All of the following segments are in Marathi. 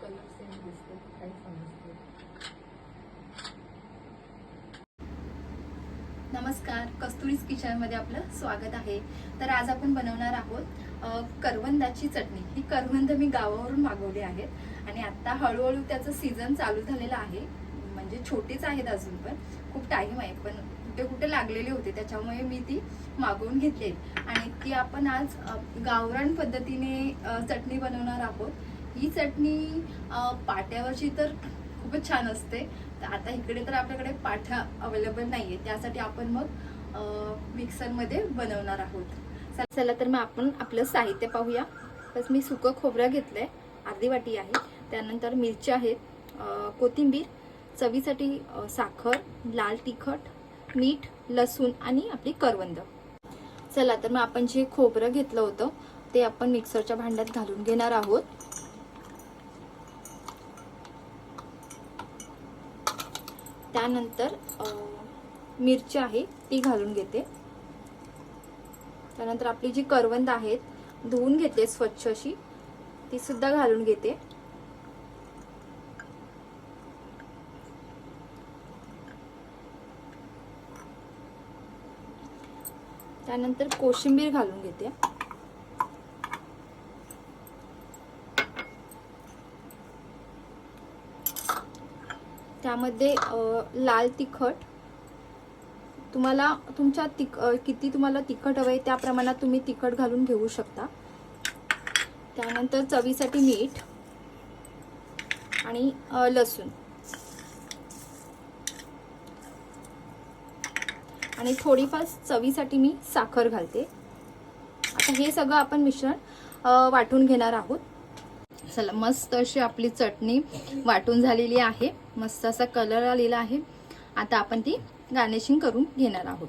कलर सेम दिसते काही समजते नमस्कार कस्तुरीज किचनमध्ये आपलं स्वागत आहे. तर आज आपण बनवणार आहोत करवंदाची चटणी. ही करवंद मी गावावरून मागवली आहेत आणि आता हळूहळू त्याचं सीझन चालू झालेलं आहे. म्हणजे छोटीच आहेत अजून पण. खूप टाईम आहे पण कुठे कुठे लागलेली होती त्याच्यामुळे मी ती मागवून घेतली आणि ती आपण आज गावरान पद्धतीने चटणी बनवणार आहोत. ही चटणी पाट्यावरची तर खूपच छान असते. तर आता इकडे तर आपल्याकडे पाठा अवेलेबल नाही आहे त्यासाठी आपण मग मिक्सरमध्ये बनवणार आहोत. चला- तर मग आपण आपलं साहित्य पाहूया. बस मी सुकं खोबरं घेतलं आहे अर्धी वाटी आहे. त्यानंतर मिरच्या आहेत कोथिंबीर चवीसाठी साखर लाल तिखट मीठ लसूण आणि आपली करवंद. चला तर मग आपण जे खोबरं घेतलं होतं ते आपण मिक्सरच्या भांड्यात घालून घेणार आहोत. त्यानंतर मिरची आहे ती घालून घेते. त्यानंतर आपली जी करवंद आहेत धुवून घेते स्वच्छ अशी ती सुद्धा घालून घेते. त्यानंतर कोशिंबीर घालून घेते. त्यामध्ये लाल तिखट. तुम्हाला तुमच्या तिक किती तुम्हाला तिखट हवं आहे त्या प्रमाणात तुम्ही तिखट घालून घेऊ शकता. त्यानंतर चवीसाठी मीठ आणि लसूण. आणि थोडीफार चवीसाठी मी साखर घालते. आता हे सगळं आपण मिश्रण वाटून घेणार आहोत. चला मस्त अशी आपली चटणी वाटून झालेली आहे. मस्त असा कलर आलेला आहे. आता आपण ती गार्निशिंग करून घेणार आहोत.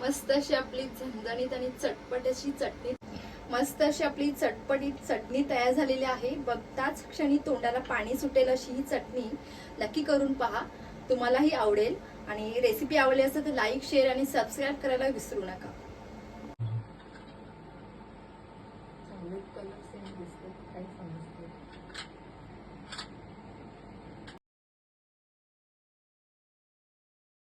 मस्त अशी आपली झणझणीत आणि चटपट अशी चटणी मस्त अशी आपली चटपटीत चटणी तयार झालेली आहे. बघताच क्षणी तोंडाला पाणी सुटेल अशी ही चटणी. नक्की करून पहा. तुम्हालाही आवडेल. आणि रेसिपी आवडली असेल तर लाईक शेअर आणि सबस्क्राईब करायला विसरू नका. कलर सेम दिसतो काही समजतो